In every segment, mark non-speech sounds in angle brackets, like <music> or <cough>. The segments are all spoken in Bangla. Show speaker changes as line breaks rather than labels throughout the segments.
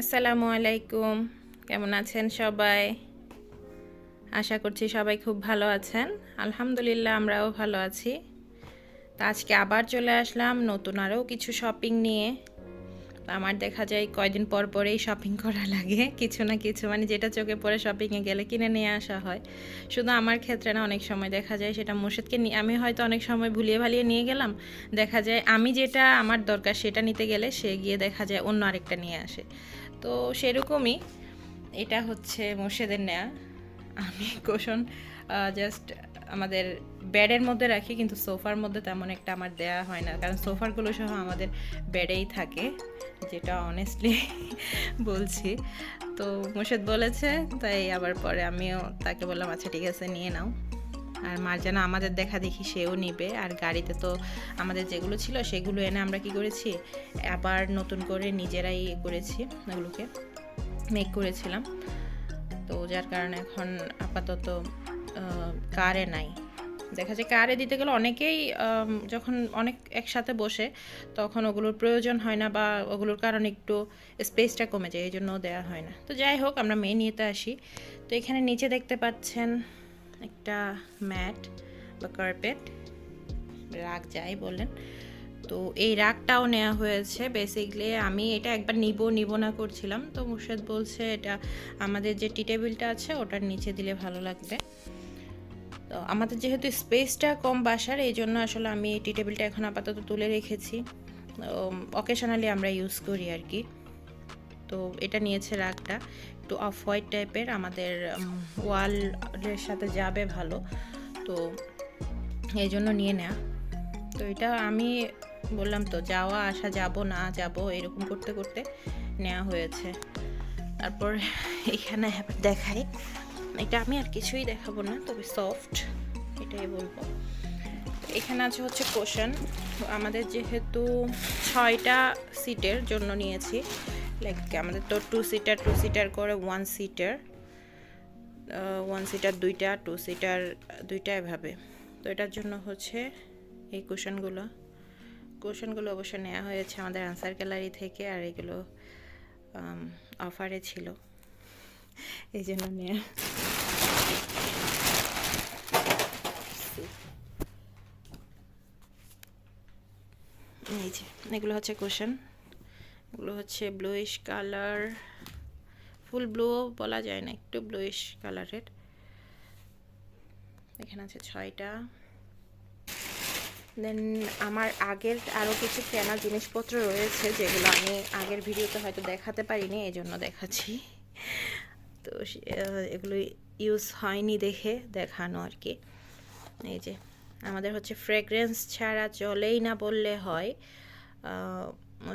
আসসালামু আলাইকুম। কেমন আছেন সবাই? আশা করছি সবাই খুব ভালো আছেন। আলহামদুলিল্লাহ, আমরাও ভালো আছি। তো আজকে আবার চলে আসলাম নতুন আরও কিছু শপিং নিয়ে। তো আমার দেখা যায় কয়দিন পর পরেই শপিং করা লাগে। কিছু না কিছু মানে যেটা চোখে পড়ে শপিংয়ে গেলে কিনে নিয়ে আসা হয়। শুধু আমার ক্ষেত্রে না, অনেক সময় দেখা যায় সেটা মুর্শিদকে নিয়ে আমি হয়তো অনেক সময় ভুলিয়ে ভালিয়ে নিয়ে গেলাম। দেখা যায় আমি যেটা আমার দরকার সেটা নিতে গেলে সে গিয়ে দেখা যায় অন্য আরেকটা নিয়ে আসে। তো সেরকমই এটা হচ্ছে মুর্শিদের নেয়া। আমি কোশন জাস্ট আমাদের বেডের মধ্যে রাখি, কিন্তু সোফার মধ্যে তেমন একটা আমার দেয়া হয় না। কারণ সোফারগুলো সহ আমাদের বেডেই থাকে, যেটা অনেস্টলি <laughs> বলছি। তো মুর্শিদ বলেছে, তাই আবার পরে আমিও তাকে বললাম আচ্ছা ঠিক আছে, নিয়ে নাও। আর মার্জানা আমাদের দেখা দেখি সেও নিবে। আর গাড়িতে তো আমাদের যেগুলো ছিল সেগুলো এনে আমরা কি করেছি? আবার নতুন করে নিজেরাই ইয়ে করেছি ওগুলোকে মেক করেছিলাম। তো যার কারণে এখন আপাতত কারে নাই। দেখা যায় কারে দিতে গেলে অনেকেই যখন অনেক একসাথে বসে তখন ওগুলোর প্রয়োজন হয় না বা ওগুলোর কারণে একটু স্পেসটা কমে যায় এই জন্য দেওয়া হয় না। তো যাই হোক, আমরা মেয়ে নিতে আসি। তো এখানে নিচে দেখতে পাচ্ছেন একটা ম্যাট বা কার্পেট রাগ যাই বলেন। তো এই রাগটাও নেওয়া হয়েছে বেসিকলি আমি এটা একবার নিব নিব না করছিলাম। তো মুর্শেদ বলছে এটা আমাদের যে টি টেবিলটা আছে ওটার নিচে দিলে ভালো লাগবে। তো আমাদের যেহেতু স্পেসটা কম বাসার, এই জন্য আসলে আমি এই টি টেবিলটা এখন আপাতত তুলে রেখেছি। অকেশনালি আমরা ইউজ করি আর কি। তো এটা নিয়েছে রাগটা। একটু অফ হোয়াইট টাইপের আমাদের ওয়ালের সাথে যাবে ভালো। তো এই জন্য নিয়ে নেওয়া তো এটা আমি বললাম তো, যাওয়া, আসা, যাব, না যাব, এরকম করতে করতে নেওয়া হয়েছে। তারপর এখানে দেখাই। এটা আমি আর কিছুই দেখাবো না, তবে সফট এটাই বলব। এখানে আছে হচ্ছে কোশন। আমাদের যেহেতু ছয়টা সিটের জন্য নিয়েছি লাইক আমাদের তো টু সিটার টু সিটার করে ওয়ান সিটার ওয়ান সিটার দুইটা টু সিটার দুইটা এভাবে তো এটার জন্য হচ্ছে এই কোশনগুলো। কোশনগুলো অবশ্য নেওয়া হয়েছে আমাদের আনসার গ্যালারি থেকে, আর এগুলো অফারে ছিল। এই জন্য নেওয়া এই যে, এগুলো হচ্ছে কুশন এগুলো হচ্ছে ব্লুইশ কালার ফুল ব্লুও বলা যায় না, একটু ব্লুইশ কালারের এখানে আছে ছয়টা। দেন আমার আগের আরও কিছু কেনা জিনিসপত্র রয়েছে, যেগুলো আমি আগের ভিডিওতে হয়তো দেখাতে পারিনি এই জন্য দেখাচ্ছি। তো এগুলো ইউজ হয়নি দেখে দেখানো আর কি। এই যে আমাদের হচ্ছে ফ্রেগরেন্স ছাড়া চলেই না বললে হয়।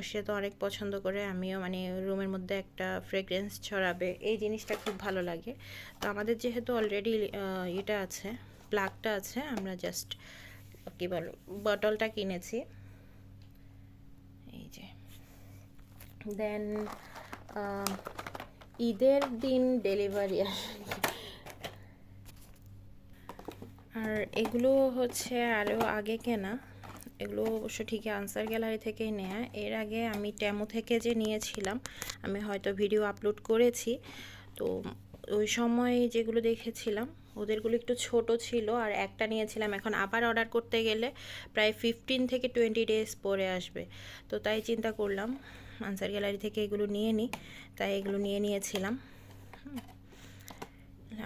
সে তো অনেক পছন্দ করে, আমিও মানে রুমের মধ্যে একটা ফ্রেগরেন্স ছড়াবে, এই জিনিসটা খুব ভালো লাগে। তো আমাদের যেহেতু অলরেডি এটা আছে প্লাগটা আছে, আমরা জাস্ট কি বলো বটলটা কিনেছি। এই যে। দেন ঈদের দিন ডেলিভারি আর এগুলো হচ্ছে আরও আগে কেনা। এগুলো অবশ্য ঠিকই আনসার গ্যালারি থেকেই নেয়া। এর আগে আমি ট্যামো থেকে যে নিয়েছিলাম, আমি হয়তো ভিডিও আপলোড করেছি। তো ওই সময় যেগুলো দেখেছিলাম, ওদেরগুলো একটু ছোট ছিল আর একটা নিয়েছিলাম। এখন আবার অর্ডার করতে গেলে প্রায় ফিফটিন থেকে টোয়েন্টি ডেজ পরে আসবে। তো তাই চিন্তা করলাম, আনসার গ্যালারি থেকে এগুলো নিয়ে নিই। তাই এগুলো নিয়ে নিয়েছিলাম।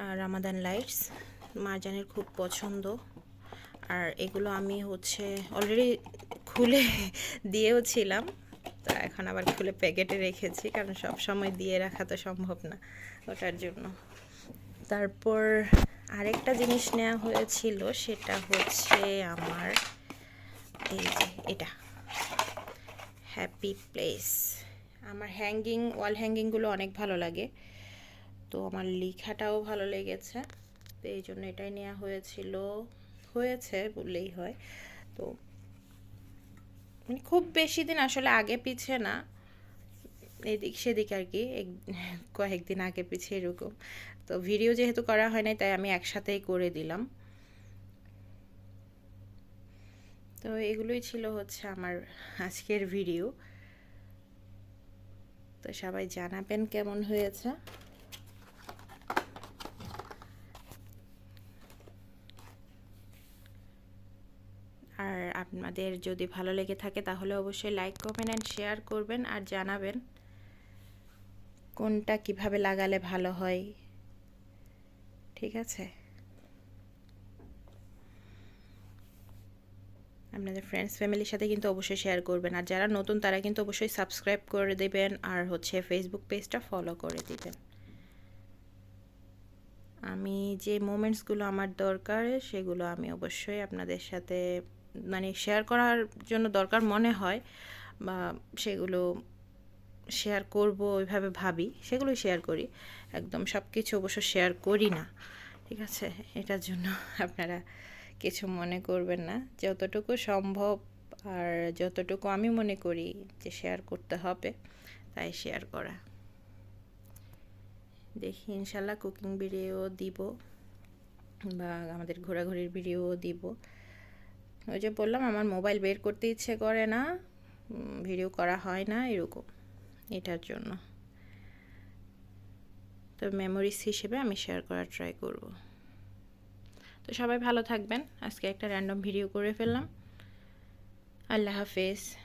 আর রামাদান লাইটস মারজানের খুব পছন্দ। আর এগুলো আমি হচ্ছে অলরেডি খুলে দিয়েও ছিলাম তা এখন আবার খুলে প্যাকেটে রেখেছি, কারণ সব সময় দিয়ে রাখা তো সম্ভব না ওটার জন্য। তারপর আরেকটা জিনিস নেওয়া হয়েছিল, সেটা হচ্ছে আমার এই যে এটা হ্যাপি প্লেস আমার হ্যাঙ্গিং ওয়াল হ্যাঙ্গিংগুলো অনেক ভালো লাগে। তো আমার লেখাটাও ভালো লেগেছে। তো এই জন্য এটাই নেওয়া হয়েছিল। হয়েছে বললেই হয়। তো মানে খুব বেশি দিন আসলে আগে পিছে না। এদিক সেদিক আর কি <laughs> কয়েকদিন আগে পিছিয়ে এরকম। তো ভিডিও যেহেতু করা হয় নাই, তাই আমি একসাথেই করে দিলাম। তো এগুলোই ছিল হচ্ছে আমার আজকের ভিডিও তো সবাই জানাবেন কেমন হয়েছে আর আপনাদের যদি ভালো লেগে থাকে তাহলে অবশ্যই লাইক কমেন্ট অ্যান্ড শেয়ার করবেন আর জানাবেন কোনটা কীভাবে লাগালে ভালো হয়। ঠিক আছে? আপনাদের ফ্রেন্ডস ফ্যামিলির সাথে কিন্তু অবশ্যই শেয়ার করবেন। আর যারা নতুন তারা কিন্তু অবশ্যই সাবস্ক্রাইব করে দেবেন আর হচ্ছে ফেসবুক পেজটা ফলো করে দিবেন। আমি যে মোমেন্টসগুলো আমার দরকার, সেগুলো আমি অবশ্যই আপনাদের সাথে মানে শেয়ার করার জন্য দরকার মনে হয়, বা সেগুলো শেয়ার করব ওইভাবে ভাবি, সেগুলোই শেয়ার করি। একদম সব কিছু অবশ্য শেয়ার করি না, ঠিক আছে? এটার জন্য আপনারা কিছু মনে করবেন না। যতটুকু সম্ভব আর যতটুকু আমি মনে করি যে শেয়ার করতে হবে, তাই শেয়ার করা। দেখি, ইনশাল্লাহ কুকিং ভিডিও দিব, বা আমাদের ঘোরাঘুরির ভিডিও দিব। ওই যে বললাম, আমার মোবাইল বের করতে ইচ্ছে করে না ভিডিও করা হয় না, এরকম, এটার জন্য। তো মেমোরিজ হিসেবে আমি শেয়ার করার ট্রাই করব। তো সবাই ভালো থাকবেন। আজকে একটা র্যান্ডম ভিডিও করে ফেললাম। আল্লাহ হাফেজ।